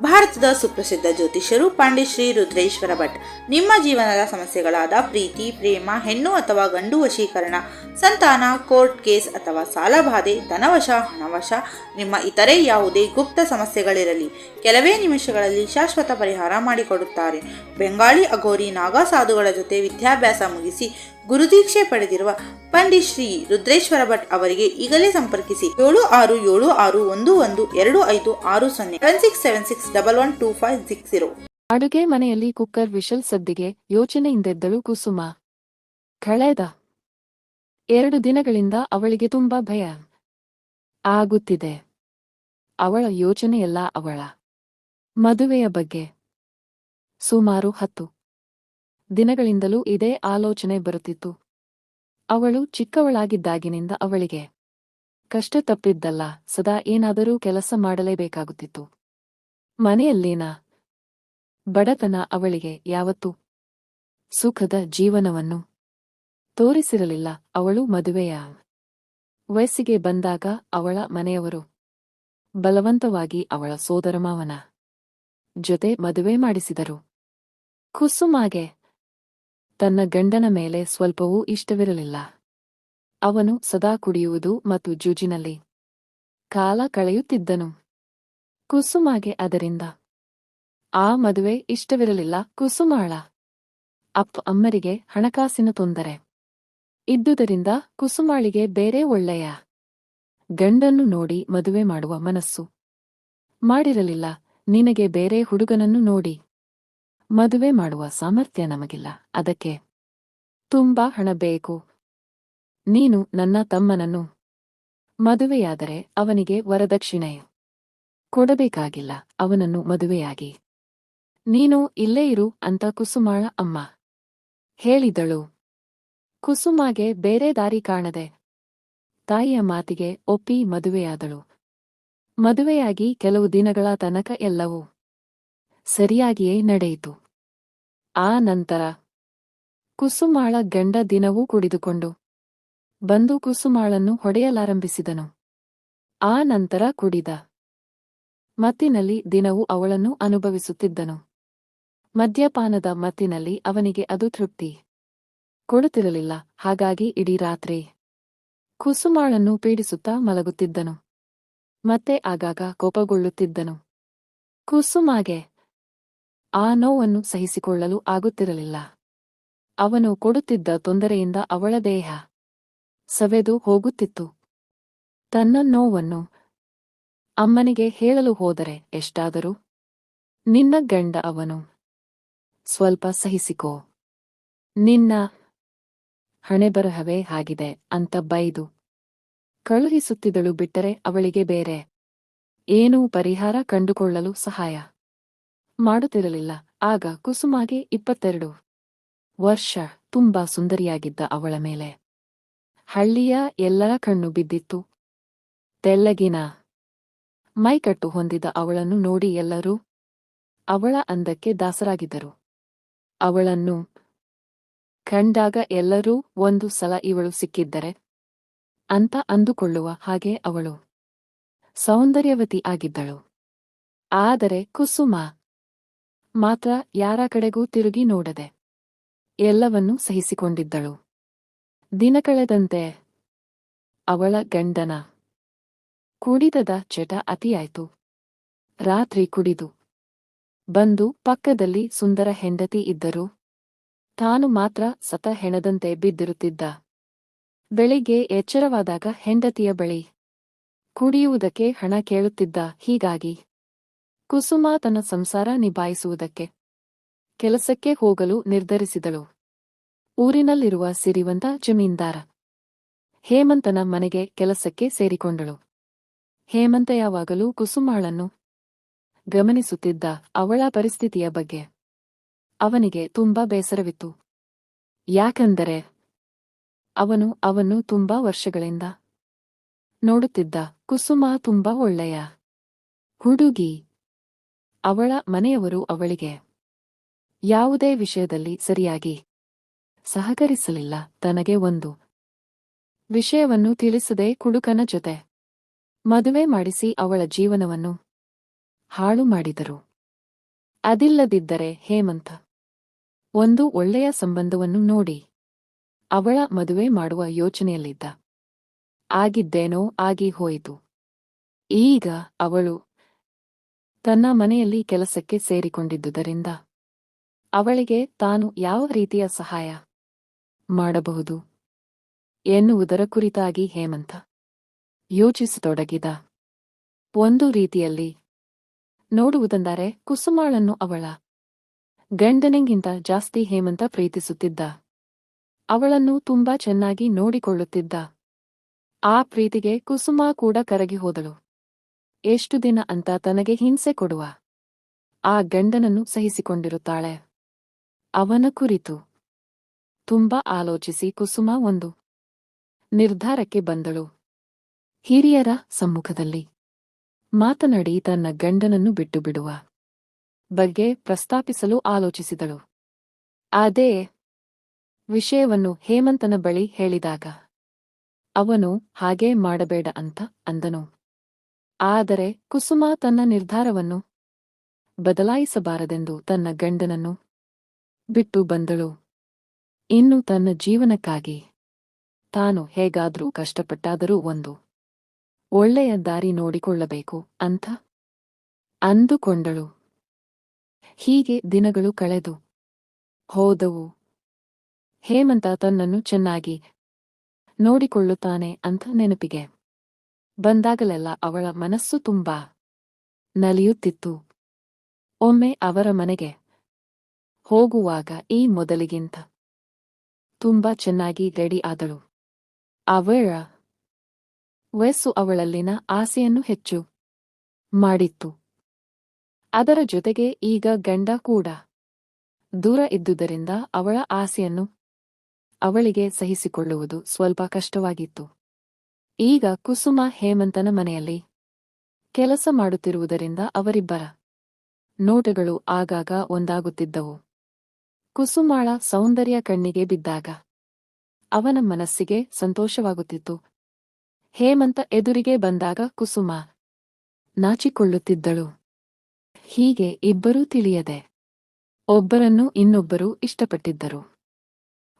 ಭಾರತದ ಸುಪ್ರಸಿದ್ಧ ಜ್ಯೋತಿಷ್ಯರು ಪಾಂಡಿಶ್ರೀ ರುದ್ರೇಶ್ವರ ಭಟ್. ನಿಮ್ಮ ಜೀವನದ ಸಮಸ್ಯೆಗಳಾದ ಪ್ರೀತಿ, ಪ್ರೇಮ, ಹೆಣ್ಣು ಅಥವಾ ಗಂಡು ವಶೀಕರಣ, ಸಂತಾನ, ಕೋರ್ಟ್ ಕೇಸ್ ಅಥವಾ ಸಾಲಬಾಧೆ ಧನವಶ, ಹಣವಶ, ನಿಮ್ಮ ಇತರೆ ಯಾವುದೇ ಗುಪ್ತ ಸಮಸ್ಯೆಗಳಿರಲಿ, ಕೆಲವೇ ನಿಮಿಷಗಳಲ್ಲಿ ಶಾಶ್ವತ ಪರಿಹಾರ ಮಾಡಿಕೊಡುತ್ತಾರೆ. ಬೆಂಗಾಳಿ ಅಘೋರಿ ನಾಗಾ ಸಾಧುಗಳ ಜೊತೆ ವಿದ್ಯಾಭ್ಯಾಸ ಮುಗಿಸಿ ಗುರುದೀಕ್ಷೆ ಪಡೆದಿರುವ ಪಂಡಿತ್ ಶ್ರೀ ರುದ್ರೇಶ್ವರ ಭಟ್ ಅವರಿಗೆ ಈಗಲೇ ಸಂಪರ್ಕಿಸಿ ಏಳು ಆರು ಏಳು ಆರು ಒಂದು ಒಂದು ಎರಡು ಐದು ಆರು ಸೊನ್ನೆ seven six seven six double one ಅಡುಗೆ ಮನೆಯಲ್ಲಿ ಕುಕ್ಕರ್ ವಿಷಲ್ ಸದ್ದಿಗೆ ಯೋಚನೆಯಿಂದೆದ್ದಳು ಕುಸುಮ. ಕಳೆದ ಎರಡು ದಿನಗಳಿಂದ ಅವಳಿಗೆ ತುಂಬಾ ಭಯ ಆಗುತ್ತಿದೆ. ಅವಳ ಯೋಚನೆಯೆಲ್ಲ ಅವಳ ಮದುವೆಯ ಬಗ್ಗೆ. ಸುಮಾರು ಹತ್ತು ದಿನಗಳಿಂದಲೂ ಇದೇ ಆಲೋಚನೆ ಬರುತ್ತಿತ್ತು. ಅವಳು ಚಿಕ್ಕವಳಾಗಿದ್ದಾಗಿನಿಂದ ಅವಳಿಗೆ ಕಷ್ಟ ತಪ್ಪಿದ್ದಲ್ಲ ಸದಾ ಏನಾದರೂ ಕೆಲಸ ಮಾಡಲೇಬೇಕಾಗುತ್ತಿತ್ತು. ಮನೆಯಲ್ಲಿನ ಬಡತನ ಅವಳಿಗೆ ಯಾವತ್ತೂ ಸುಖದ ಜೀವನವನ್ನು ತೋರಿಸಿರಲಿಲ್ಲ. ಅವಳು ಮದುವೆಯ ವಯಸ್ಸಿಗೆ ಬಂದಾಗ ಅವಳ ಮನೆಯವರು ಬಲವಂತವಾಗಿ ಅವಳ ಸೋದರಮಾವನ ಜೊತೆ ಮದುವೆ ಮಾಡಿಸಿದರು. ಕುಸುಮಾಗೆ ತನ್ನ ಗಂಡನ ಮೇಲೆ ಸ್ವಲ್ಪವೂ ಇಷ್ಟವಿರಲಿಲ್ಲ. ಅವನು ಸದಾ ಕುಡಿಯುವುದು ಮತ್ತು ಜೂಜಿನಲ್ಲಿ ಕಾಲ ಕಳೆಯುತ್ತಿದ್ದನು. ಕುಸುಮಾಗೆ ಅದರಿಂದ. ಆ ಮದುವೆ ಇಷ್ಟವಿರಲಿಲ್ಲ, ಕುಸುಮಾಳ. ಅಪ್ಪ ಅಮ್ಮರಿಗೆ ಹಣಕಾಸಿನ ತೊಂದರೆ. ಇದ್ದುದರಿಂದ ಕುಸುಮಾಳಿಗೆ ಬೇರೆ ಒಳ್ಳೆಯ. ಗಂಡನ್ನು ನೋಡಿ ಮದುವೆ ಮಾಡುವ ಮನಸ್ಸು. ಮಾಡಿರಲಿಲ್ಲ, ನಿನಗೆ ಬೇರೆ ಹುಡುಗನನ್ನು ನೋಡಿ. ಮದುವೆ ಮಾಡುವ ಸಾಮರ್ಥ್ಯ ನಮಗಿಲ್ಲ, ಅದಕ್ಕೆ. ತುಂಬಾ ಹಣ ಬೇಕು. ನೀನು ನನ್ನ ತಮ್ಮನನ್ನು. ಮದುವೆಯಾದರೆ ಅವನಿಗೆ ವರದಕ್ಷಿಣೆ. ಕೊಡಬೇಕಾಗಿಲ್ಲ, ಅವನನ್ನು ಮದುವೆಯಾಗಿ. ನೀನು ಇಲ್ಲೇ ಇರು ಅಂತ ಕುಸುಮಾಳ ಅಮ್ಮ ಹೇಳಿದಳು. ಕುಸುಮಾಗೆ ಬೇರೆ ದಾರಿ ಕಾಣದೆ ತಾಯಿಯ ಮಾತಿಗೆ ಒಪ್ಪಿ ಮದುವೆಯಾದಳು. ಮದುವೆಯಾಗಿ ಕೆಲವು ದಿನಗಳ ತನಕ ಎಲ್ಲವೂ ಸರಿಯಾಗಿಯೇ ನಡೆಯಿತು. ಆ ನಂತರ ಕುಸುಮಾಳ ಗಂಡ ದಿನವೂ ಕುಡಿದುಕೊಂಡು ಬಂದು ಕುಸುಮಾಳನ್ನು ಹೊಡೆಯಲಾರಂಭಿಸಿದನು. ಆ ನಂತರ ಕುಡಿದ ಮತ್ತಿನಲ್ಲಿ ದಿನವೂ ಅವಳನ್ನು ಅನುಭವಿಸುತ್ತಿದ್ದನು. ಮದ್ಯಪಾನದ ಮತ್ತಿನಲ್ಲಿ ಅವನಿಗೆ ಅದು ತೃಪ್ತಿ. ಕೊಡುತ್ತಿರಲಿಲ್ಲ, ಹಾಗಾಗಿ ಇಡೀ ರಾತ್ರಿ ಕುಸುಮಾಳನ್ನು ಪೀಡಿಸುತ್ತಾ ಮಲಗುತ್ತಿದ್ದನು. ಮತ್ತೆ ಆಗಾಗ ಕೋಪಗೊಳ್ಳುತ್ತಿದ್ದನು. ಕುಸುಮಾಗೆ ಆ ನೋವನ್ನು ಸಹಿಸಿಕೊಳ್ಳಲು ಆಗುತ್ತಿರಲಿಲ್ಲ. ಅವನು ಕೊಡುತ್ತಿದ್ದ ತೊಂದರೆಯಿಂದ ಅವಳ ದೇಹ ಸವೆದು ಹೋಗುತ್ತಿತ್ತು. ತನ್ನ ನೋವನ್ನು ಅಮ್ಮನಿಗೆ ಹೇಳಲು ಹೋದರೆ ಎಷ್ಟಾದರೂ? ನಿನ್ನ ಗಂಡ ಅವನು. ಸ್ವಲ್ಪ ಸಹಿಸಿಕೋ. ನಿನ್ನ ಹಣೆಬರಹವೇ ಆಗಿದೆ ಅಂತ ಬೈದು ಕಳುಹಿಸುತ್ತಿದ್ದಳು ಬಿಟ್ಟರೆ ಅವಳಿಗೆ ಬೇರೆ ಏನೂ ಪರಿಹಾರ ಕಂಡುಕೊಳ್ಳಲು ಸಹಾಯ ಮಾಡುತ್ತಿರಲಿಲ್ಲ. ಆಗ ಕುಸುಮಾಗೆ ಇಪ್ಪತ್ತೆರಡು ವರ್ಷ ತುಂಬಾ ಸುಂದರಿಯಾಗಿದ್ದ ಅವಳ ಮೇಲೆ ಹಳ್ಳಿಯ ಎಲ್ಲರ ಕಣ್ಣು ಬಿದ್ದಿತ್ತು. ತೆಳ್ಳಗಿನ ಮೈಕಟ್ಟು ಹೊಂದಿದ ಅವಳನ್ನು ನೋಡಿ ಎಲ್ಲರೂ ಅವಳ ಅಂದಕ್ಕೆ ದಾಸರಾಗಿದ್ದರು. ಅವಳನ್ನು ಕಂಡಾಗ ಎಲ್ಲರೂ ಒಂದು ಸಲ ಇವಳು ಸಿಕ್ಕಿದ್ದರೆ ಅಂತ ಅಂದುಕೊಳ್ಳುವ ಹಾಗೆ ಅವಳು ಸೌಂದರ್ಯವತಿ ಆಗಿದ್ದಳು. ಆದರೆ ಕುಸುಮ ಮಾತ್ರ ಯಾರ ಕಡೆಗೂ ತಿರುಗಿ ನೋಡದೆ ಎಲ್ಲವನ್ನೂ ಸಹಿಸಿಕೊಂಡಿದ್ದಳು. ದಿನ ಕಳೆದಂತೆ ಅವಳ ಗಂಡನ ಕುಡಿದದ ಚಟ ಅತಿಯಾಯ್ತು. ರಾತ್ರಿ ಕುಡಿದು. ಬಂದು ಪಕ್ಕದಲ್ಲಿ ಸುಂದರ ಹೆಂಡತಿ ಇದ್ದರು. ತಾನು ಮಾತ್ರ ಸತ ಹೆಣದಂತೆ ಬಿದ್ದಿರುತ್ತಿದ್ದ. ಬೆಳಿಗ್ಗೆ ಎಚ್ಚರವಾದಾಗ ಹೆಂಡತಿಯ ಬಳಿ, ಕುಡಿಯುವುದಕ್ಕೆ ಹಣ ಕೇಳುತ್ತಿದ್ದ, ಹೀಗಾಗಿ. ಕುಸುಮ ತನ್ನ ಸಂಸಾರ ನಿಭಾಯಿಸುವುದಕ್ಕೆ. ಕೆಲಸಕ್ಕೆ ಹೋಗಲು ನಿರ್ಧರಿಸಿದಳು. ಊರಿನಲ್ಲಿರುವ ಸಿರಿವಂತ ಜಮೀನ್ದಾರ. ಹೇಮಂತನ ಮನೆಗೆ ಕೆಲಸಕ್ಕೆ ಸೇರಿಕೊಂಡಳು. ಹೇಮಂತ ಯಾವಾಗಲೂ ಕುಸುಮಾಳನ್ನು ಗಮನಿಸುತ್ತಿದ್ದ ಅವಳ ಪರಿಸ್ಥಿತಿಯ ಬಗ್ಗೆ ಅವನಿಗೆ ತುಂಬಾ ಬೇಸರವಿತ್ತು. ಯಾಕೆಂದರೆ ಅವನು ಅವನ್ನು ತುಂಬಾ ವರ್ಷಗಳಿಂದ ನೋಡುತ್ತಿದ್ದ ಕುಸುಮ ತುಂಬಾ ಒಳ್ಳೆಯ ಹುಡುಗಿ. ಅವಳ ಮನೆಯವರು ಅವಳಿಗೆ ಯಾವುದೇ ವಿಷಯದಲ್ಲಿ ಸರಿಯಾಗಿ ಸಹಕರಿಸಲಿಲ್ಲ. ತನಗೆ ಒಂದು ವಿಷಯವನ್ನು ತಿಳಿಸದೆ ಕುಡುಕನ ಜೊತೆ ಮದುವೆ ಮಾಡಿಸಿ ಅವಳ ಜೀವನವನ್ನು ಹಾಳು ಮಾಡಿದರು. ಅದಿಲ್ಲದಿದ್ದರೆ ಹೇಮಂತ ಒಂದು ಒಳ್ಳೆಯ ಸಂಬಂಧವನ್ನು ನೋಡಿ, ಅವಳ ಮದುವೆ ಮಾಡುವ ಯೋಚನೆಯಲ್ಲಿದ್ದ. ಆಗಿದ್ದೇನೋ ಆಗಿ ಹೋಯಿತು. ಈಗ ಅವಳು ತನ್ನ ಮನೆಯಲ್ಲಿ ಕೆಲಸಕ್ಕೆ ಸೇರಿಕೊಂಡಿದ್ದುದರಿಂದ ಅವಳಿಗೆ ತಾನು ಯಾವ ರೀತಿಯ ಸಹಾಯ ಮಾಡಬಹುದು ಎನ್ನುವುದರ ಕುರಿತಾಗಿ ಹೇಮಂತ ಯೋಚಿಸತೊಡಗಿದ. ಒಂದು ರೀತಿಯಲ್ಲಿ ನೋಡುವುದೆಂದರೆ ಕುಸುಮಾಳನ್ನು ಅವಳ ಗಂಡನಿಗಿಂತ ಜಾಸ್ತಿ ಹೇಮಂತ ಪ್ರೀತಿಸುತ್ತಿದ್ದ. ಅವಳನ್ನು ತುಂಬಾ ಚೆನ್ನಾಗಿ ನೋಡಿಕೊಳ್ಳುತ್ತಿದ್ದ. ಆ ಪ್ರೀತಿಗೆ ಕುಸುಮ ಕೂಡ ಕರಗಿ ಹೋದಳು. ಎಷ್ಟು ದಿನ ಅಂತ ತನಗೆ ಹಿಂಸೆ ಕೊಡುವ. ಆ ಗಂಡನನ್ನು ಸಹಿಸಿಕೊಂಡಿರುತ್ತಾಳೆ. ಅವನ ಕುರಿತು ತುಂಬಾ ಆಲೋಚಿಸಿ ಕುಸುಮ ಒಂದು ನಿರ್ಧಾರಕ್ಕೆ ಬಂದಳು. ಹಿರಿಯರ ಸಮ್ಮುಖದಲ್ಲಿ. ಮಾತನಾಡಿ ತನ್ನ ಗಂಡನನ್ನು ಬಿಟ್ಟು ಬಿಡುವ ಬಗ್ಗೆ ಪ್ರಸ್ತಾಪಿಸಲು ಆಲೋಚಿಸಿದಳು. ಅದೇ ವಿಷಯವನ್ನು ಹೇಮಂತನ ಬಳಿ ಹೇಳಿದಾಗ, ಅವನು ಹಾಗೇ ಮಾಡಬೇಡ ಅಂತ ಅಂದನು. ಆದರೆ ಕುಸುಮ ತನ್ನ ನಿರ್ಧಾರವನ್ನು ಬದಲಾಯಿಸಬಾರದೆಂದು ತನ್ನ ಗಂಡನನ್ನು ಬಿಟ್ಟು ಬಂದಳು. ಇನ್ನು ತನ್ನ ಜೀವನಕ್ಕಾಗಿ ತಾನು ಹೇಗಾದರೂ ಕಷ್ಟಪಟ್ಟಾದರೂ ಒಂದು ಒಳ್ಳೆಯ ದಾರಿ ನೋಡಿಕೊಳ್ಳಬೇಕು ಅಂತ ಅಂದುಕೊಂಡಳು. ಹೀಗೆ ದಿನಗಳು ಕಳೆದು ಹೋದವು. ಹೇಮಂತ ತನ್ನನ್ನು ಚೆನ್ನಾಗಿ ನೋಡಿಕೊಳ್ಳುತ್ತಾನೆ ಅಂತ ನೆನಪಿಗೆ ಬಂದಾಗಲೆಲ್ಲ ಅವಳ ಮನಸ್ಸು ತುಂಬಾ ನಲಿಯುತ್ತಿತ್ತು. ಒಮ್ಮೆ ಅವರ ಮನೆಗೆ ಹೋಗುವಾಗ ಈ ಮೊದಲಿಗಿಂತ ತುಂಬಾ ಚೆನ್ನಾಗಿ ರೆಡಿ ಆದಳು. ಅವಳ ವಯಸ್ಸು ಅವಳಲ್ಲಿನ ಆಸೆಯನ್ನು ಹೆಚ್ಚು ಮಾಡಿತ್ತು. ಅದರ ಜೊತೆಗೆ ಈಗ ಗಂಡ ಕೂಡ ದೂರ ಇದ್ದುದರಿಂದ ಅವಳ ಆಸೆಯನ್ನು ಅವಳಿಗೆ ಸಹಿಸಿಕೊಳ್ಳುವುದು ಸ್ವಲ್ಪ ಕಷ್ಟವಾಗಿತ್ತು. ಈಗ ಕುಸುಮ ಹೇಮಂತನ ಮನೆಯಲ್ಲಿ ಕೆಲಸ ಮಾಡುತ್ತಿರುವುದರಿಂದ ಅವರಿಬ್ಬರ ನೋಟಗಳು ಆಗಾಗ ಒಂದಾಗುತ್ತಿದ್ದವು. ಕುಸುಮಾಳ ಸೌಂದರ್ಯ ಕಣ್ಣಿಗೆ ಬಿದ್ದಾಗ ಅವನ ಮನಸ್ಸಿಗೆ ಸಂತೋಷವಾಗುತ್ತಿತ್ತು. ಹೇಮಂತ ಎದುರಿಗೆ ಬಂದಾಗ ಕುಸುಮ ನಾಚಿಕೊಳ್ಳುತ್ತಿದ್ದಳು. ಹೀಗೆ ಇಬ್ಬರೂ ತಿಳಿಯದೆ. ಒಬ್ಬರನ್ನು ಇನ್ನೊಬ್ಬರು ಇಷ್ಟಪಟ್ಟಿದ್ದರು.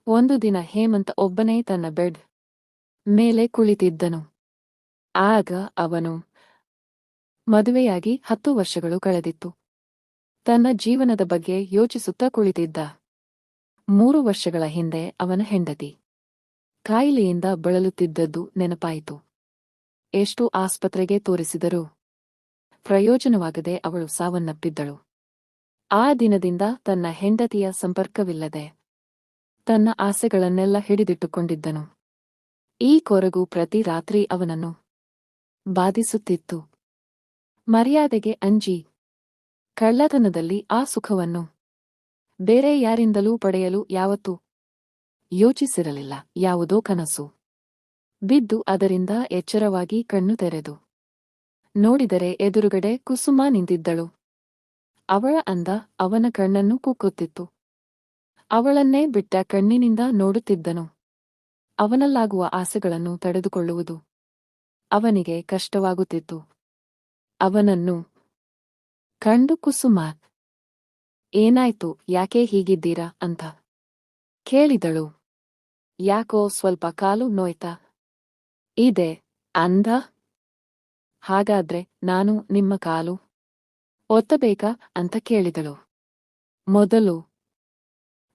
ಒಂದು ದಿನ ಹೇಮಂತ ಒಬ್ಬನೇ ತನ್ನ ಬೆಡ್ ಮೇಲೆ ಕುಳಿತಿದ್ದನು. ಆಗ ಅವನು ಮದುವೆಯಾಗಿ ಹತ್ತು ವರ್ಷಗಳು ಕಳೆದಿತ್ತು. ತನ್ನ ಜೀವನದ ಬಗ್ಗೆ ಯೋಚಿಸುತ್ತಾ ಕುಳಿತಿದ್ದ. ಮೂರು ವರ್ಷಗಳ ಹಿಂದೆ ಅವನ ಹೆಂಡತಿ ಕಾಯಿಲೆಯಿಂದ ಬಳಲುತ್ತಿದ್ದದ್ದು ನೆನಪಾಯಿತು. ಎಷ್ಟು ಆಸ್ಪತ್ರೆಗೆ ತೋರಿಸಿದರೂ ಪ್ರಯೋಜನವಾಗದೆ ಅವಳು ಸಾವನ್ನಪ್ಪಿದ್ದಳು. ಆ ದಿನದಿಂದ ತನ್ನ ಹೆಂಡತಿಯ ಸಂಪರ್ಕವಿಲ್ಲದೆ ತನ್ನ ಆಸೆಗಳನ್ನೆಲ್ಲ ಹಿಡಿದಿಟ್ಟುಕೊಂಡಿದ್ದನು. ಈ ಕೊರಗು ಪ್ರತಿ ರಾತ್ರಿ ಅವನನ್ನು ಬಾಧಿಸುತ್ತಿತ್ತು. ಮರ್ಯಾದೆಗೆ ಅಂಜಿ ಕಳ್ಳತನದಲ್ಲಿ ಆ ಸುಖವನ್ನು ಬೇರೆ ಯಾರಿಂದಲೂ ಪಡೆಯಲು ಯಾವತ್ತೂ ಯೋಚಿಸಿರಲಿಲ್ಲ, ಯಾವುದೋ ಕನಸು. ಬಿದ್ದು ಅದರಿಂದ ಎಚ್ಚರವಾಗಿ ಕಣ್ಣು ತೆರೆದು ನೋಡಿದರೆ ಎದುರುಗಡೆ ಕುಸುಮ ನಿಂತಿದ್ದಳು. ಅವಳ ಅಂದ ಅವನ ಕಣ್ಣನ್ನು ಕುಕ್ಕುತ್ತಿತ್ತು ಅವಳನ್ನೇ ಬಿಟ್ಟ ಕಣ್ಣಿನಿಂದ ನೋಡುತ್ತಿದ್ದನು. ಅವನಲ್ಲಾಗುವ ಆಸೆಗಳನ್ನು ತಡೆದುಕೊಳ್ಳುವುದು ಅವನಿಗೆ ಕಷ್ಟವಾಗುತ್ತಿತ್ತು. ಅವನನ್ನು ಕಂಡು ಕುಸುಮ, ಏನಾಯ್ತು, ಯಾಕೆ ಹೀಗಿದ್ದೀರಾ ಅಂತ ಕೇಳಿದಳು. ಯಾಕೋ ಸ್ವಲ್ಪ ಕಾಲು ನೋಯ್ತಾ ಇದೆ, ಅಂದ. ಹಾಗಾದ್ರೆ ನಾನು ನಿಮ್ಮ ಕಾಲು ಒತ್ತಬೇಕಾ ಅಂತ ಕೇಳಿದಳು. ಮೊದಲು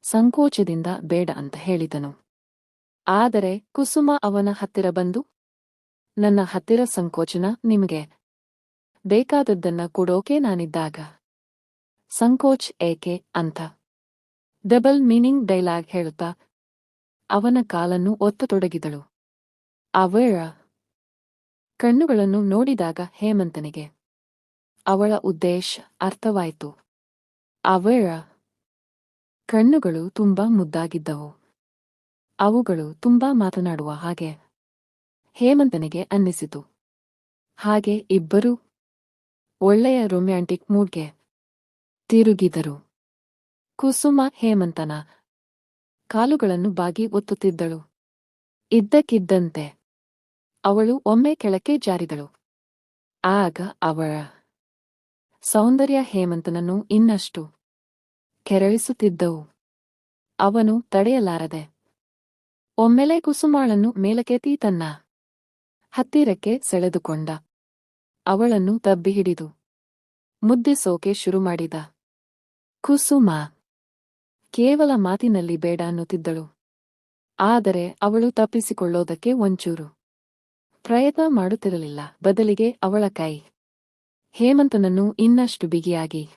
ಸಂಕೋಚದಿಂದ ಬೇಡ ಅಂತ ಹೇಳಿದನು. ಆದರೆ ಕುಸುಮ ಅವನ ಹತ್ತಿರ ಬಂದು, ನನ್ನ ಹತ್ತಿರ ಸಂಕೋಚನ ನಿಮಗೆ ಬೇಕಾದದ್ದನ್ನ ಕೊಡೋಕೆ ನಾನಿದ್ದಾಗ. ಸಂಕೋಚ್ ಏಕೆ ಅಂತ ಡಬಲ್ ಮೀನಿಂಗ್ ಡೈಲಾಗ್ ಹೇಳುತ್ತಾ ಅವನ ಕಾಲನ್ನು ಒತ್ತತೊಡಗಿದಳು. ಅವಳ ಕಣ್ಣುಗಳನ್ನು ನೋಡಿದಾಗ ಹೇಮಂತನಿಗೆ ಅವಳ ಉದ್ದೇಶ ಅರ್ಥವಾಯಿತು. ಅವಳ ಕಣ್ಣುಗಳು ತುಂಬಾ ಮುದ್ದಾಗಿದ್ದವು. ಅವುಗಳು ತುಂಬಾ ಮಾತನಾಡುವ ಹಾಗೆ ಹೇಮಂತನಿಗೆ ಅನ್ನಿಸಿತು. ಹಾಗೆ ಇಬ್ಬರೂ ಒಳ್ಳೆಯ ರೊಮ್ಯಾಂಟಿಕ್ ಮೂಡ್ಗೆ ತಿರುಗಿದರು. ಕುಸುಮ ಹೇಮಂತನ ಕಾಲುಗಳನ್ನು ಬಾಗಿ ಒತ್ತುತ್ತಿದ್ದಳು. ಇದ್ದಕ್ಕಿದ್ದಂತೆ ಅವಳು ಒಮ್ಮೆ ಕೆಳಕ್ಕೆ ಜಾರಿದಳು. ಆಗ ಅವಳ ಸೌಂದರ್ಯ ಹೇಮಂತನನ್ನು ಇನ್ನಷ್ಟು ಕೆರಳಿಸುತ್ತಿದ್ದವು. ಅವನು ತಡೆಯಲಾರದೆ, ಒಮ್ಮೆಲೆ ಕುಸುಮಾಳನ್ನು ಮೇಲಕೆತಿ ತನ್ನ ಹತ್ತಿರಕ್ಕೆ ಸೆಳೆದುಕೊಂಡ. ಅವಳನ್ನು ತಬ್ಬಿ ಹಿಡಿದು ಮುದ್ದಿಸೋಕೆ ಶುರುಮಾಡಿದ ಕುಸುಮ, ಕೇವಲ ಮಾತಿನಲ್ಲಿ ಬೇಡ ಅನ್ನುತ್ತಿದ್ದಳು. ಆದರೆ ಅವಳು ತಪ್ಪಿಸಿಕೊಳ್ಳೋದಕ್ಕೆ ಒಂಚೂರು ಪ್ರಯತ್ನ ಮಾಡುತ್ತಿರಲಿಲ್ಲ. ಬದಲಿಗೆ ಅವಳ ಕೈ. ಹೇಮಂತನನ್ನು ಇನ್ನಷ್ಟು ಬಿಗಿಯಾಗಿ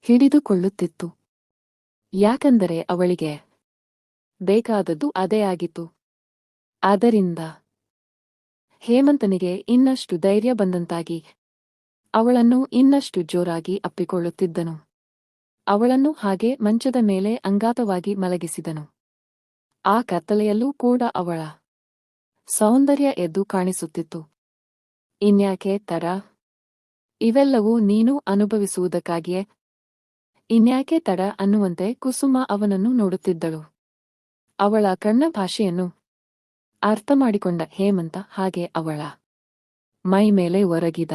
ಹಿಡಿದುಕೊಳ್ಳುತ್ತಿತ್ತು. ಯಾಕಂದರೆ ಅವಳಿಗೆ ಬೇಕಾದದ್ದು ಅದೇ ಆಗಿತ್ತು. ಆದ್ದರಿಂದ ಹೇಮಂತನಿಗೆ ಇನ್ನಷ್ಟು ಧೈರ್ಯ ಬಂದಂತಾಗಿ ಅವಳನ್ನು ಇನ್ನಷ್ಟು ಜೋರಾಗಿ ಅಪ್ಪಿಕೊಳ್ಳುತ್ತಿದ್ದನು. ಅವಳನ್ನು ಹಾಗೆ ಮಂಚದ ಮೇಲೆ ಅಂಗಾತವಾಗಿ ಮಲಗಿಸಿದನು. ಆ ಕತ್ತಲೆಯಲ್ಲೂ ಕೂಡ ಅವಳ ಸೌಂದರ್ಯ ಎದ್ದು ಕಾಣಿಸುತ್ತಿತ್ತು. ಇನ್ಯಾಕೆ ತರ ಇವೆಲ್ಲವೂ ನೀನು ಅನುಭವಿಸುವುದಕ್ಕಾಗಿಯೇ? ಇನ್ಯಾಕೆ ತಡ ಅನ್ನುವಂತೆ ಕುಸುಮ ಅವನನ್ನು ನೋಡುತ್ತಿದ್ದಳು. ಅವಳ ಕಣ್ಣ ಭಾಷೆಯನ್ನು ಅರ್ಥಮಾಡಿಕೊಂಡ ಹೇಮಂತ ಹಾಗೆ ಅವಳ ಮೈ ಮೇಲೆ ಒರಗಿದ.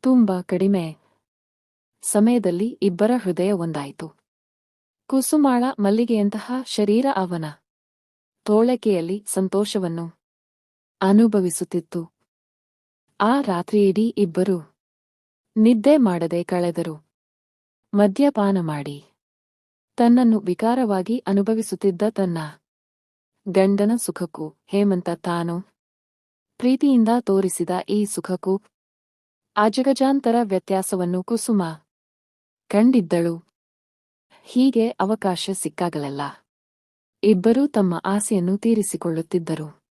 ತುಂಬ ಕಡಿಮೆ ಸಮಯದಲ್ಲಿ ಇಬ್ಬರ ಹೃದಯ ಒಂದಾಯಿತು. ಕುಸುಮಾಳ ಮಲ್ಲಿಗೆಯಂತಹ ಶರೀರ ಅವನ ತೋಳಕೆಯಲ್ಲಿ ಸಂತೋಷವನ್ನು ಅನುಭವಿಸುತ್ತಿತ್ತು. ಆ ರಾತ್ರಿಯಿಡೀ ಇಬ್ಬರು ನಿದ್ದೆ ಮಾಡದೆ ಕಳೆದರು. ಮದ್ಯಪಾನ ಮಾಡಿ. ತನ್ನನ್ನು ವಿಕಾರವಾಗಿ ಅನುಭವಿಸುತ್ತಿದ್ದ ತನ್ನ ಗಂಡನ ಸುಖಕ್ಕೂ ಹೇಮಂತ ತಾನು ಪ್ರೀತಿಯಿಂದ ತೋರಿಸಿದ ಈ ಸುಖಕ್ಕೂ ಅಜಗಜಾಂತರ ವ್ಯತ್ಯಾಸವನ್ನು ಕುಸುಮ ಕಂಡಿದ್ದಳು. ಹೀಗೆ ಅವಕಾಶ ಸಿಕ್ಕಾಗಲಲ್ಲ. ಇಬ್ಬರೂ ತಮ್ಮ ಆಸೆಯನ್ನು ತೀರಿಸಿಕೊಳ್ಳುತ್ತಿದ್ದರು.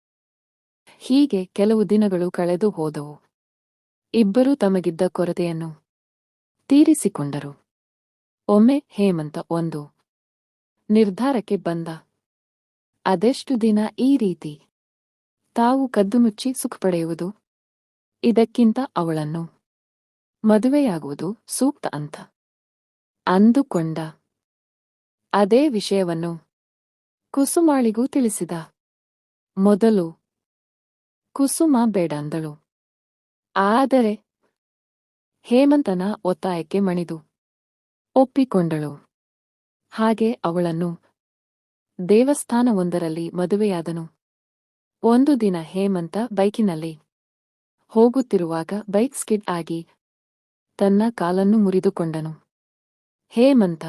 ಹೀಗೆ ಕೆಲವು ದಿನಗಳು ಕಳೆದು ಹೋದವು. ಇಬ್ಬರೂ ತಮಗಿದ್ದ ಕೊರತೆಯನ್ನು ತೀರಿಸಿಕೊಂಡರು. ಒಮ್ಮೆ ಹೇಮಂತ ಒಂದು ನಿರ್ಧಾರಕ್ಕೆ ಬಂದ. ಅದೆಷ್ಟು ದಿನ ಈ ರೀತಿ? ತಾವು ಕದ್ದುಮುಚ್ಚಿ ಸುಖ ಪಡೆಯುವುದು? ಇದಕ್ಕಿಂತ ಅವಳನ್ನು ಮದುವೆಯಾಗುವುದು ಸೂಕ್ತ ಅಂತ ಅಂದುಕೊಂಡ. ಅದೇ ವಿಷಯವನ್ನು ಕುಸುಮಾಳಿಗೂ ತಿಳಿಸಿದ. ಮೊದಲು ಕುಸುಮ ಬೇಡ ಅಂದಳು ಆದರೆ ಹೇಮಂತನ ಒತ್ತಾಯಕ್ಕೆ ಮಣಿದು ಒಪ್ಪಿಕೊಂಡಳು. ಹಾಗೆ ಅವಳನ್ನು ದೇವಸ್ಥಾನವೊಂದರಲ್ಲಿ ಮದುವೆಯಾದನು. ಒಂದು ದಿನ ಹೇಮಂತ ಬೈಕಿನಲ್ಲಿ ಹೋಗುತ್ತಿರುವಾಗ ಬೈಕ್ ಸ್ಕಿಡ್ ಆಗಿ ತನ್ನ ಕಾಲನ್ನು ಮುರಿದುಕೊಂಡನು. ಹೇಮಂತ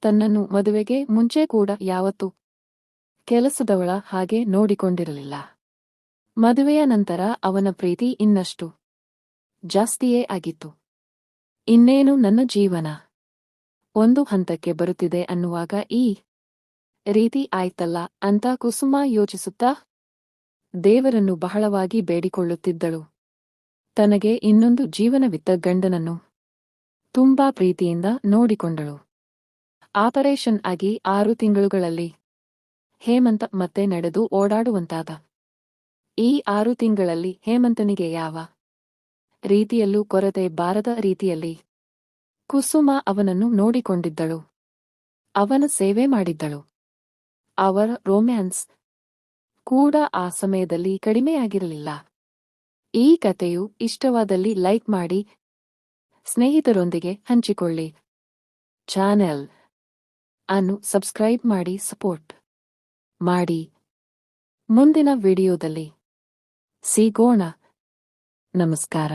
ತನ್ನನ್ನು ಮದುವೆಗೆ ಮುಂಚೆ ಕೂಡ ಯಾವತ್ತೂ ಕೆಲಸದವಳ ಹಾಗೆ ನೋಡಿಕೊಂಡಿರಲಿಲ್ಲ. ಮದುವೆಯ ನಂತರ ಅವನ ಪ್ರೀತಿ ಇನ್ನಷ್ಟು ಜಾಸ್ತಿಯೇ ಆಗಿತ್ತು. ಇನ್ನೇನು ನನ್ನ ಜೀವನ? ಒಂದು ಹಂತಕ್ಕೆ ಬರುತ್ತಿದೆ ಅನ್ನುವಾಗ ಈ ರೀತಿ ಆಯ್ತಲ್ಲ ಅಂತ ಕುಸುಮ ಯೋಚಿಸುತ್ತಾ ದೇವರನ್ನು ಬಹಳವಾಗಿ ಬೇಡಿಕೊಳ್ಳುತ್ತಿದ್ದಳು. ತನಗೆ ಇನ್ನೊಂದು ಜೀವನವಿತ್ತ ಗಂಡನನ್ನು ತುಂಬಾ ಪ್ರೀತಿಯಿಂದ ನೋಡಿಕೊಂಡಳು. ಆಪರೇಷನ್ ಆಗಿ ಆರು ತಿಂಗಳುಗಳಲ್ಲಿ ಹೇಮಂತ ಮತ್ತೆ ನಡೆದು ಓಡಾಡುವಂತಾದ. ಈ ಆರು ತಿಂಗಳಲ್ಲಿ ಹೇಮಂತನಿಗೆ ಯಾವ ರೀತಿಯಲ್ಲೂ ಕೊರತೆ ಬಾರದ ರೀತಿಯಲ್ಲಿ ಕುಸುಮ ಅವನನ್ನು ನೋಡಿಕೊಂಡಿದ್ದಳು. ಅವನ ಸೇವೆ ಮಾಡಿದ್ದಳು. ಅವರ ರೋಮ್ಯಾನ್ಸ್ ಕೂಡ ಆ ಸಮಯದಲ್ಲಿ ಕಡಿಮೆಯಾಗಿರಲಿಲ್ಲ. ಈ ಕಥೆಯು ಇಷ್ಟವಾದಲ್ಲಿ ಲೈಕ್ ಮಾಡಿ ಸ್ನೇಹಿತರೊಂದಿಗೆ ಹಂಚಿಕೊಳ್ಳಿ. ಚಾನೆಲ್ ಅನ್ನು ಸಬ್ಸ್ಕ್ರೈಬ್ ಮಾಡಿ ಸಪೋರ್ಟ್ ಮಾಡಿ. ಮುಂದಿನ ವಿಡಿಯೋದಲ್ಲಿ ಸಿಗೋಣ. ನಮಸ್ಕಾರ.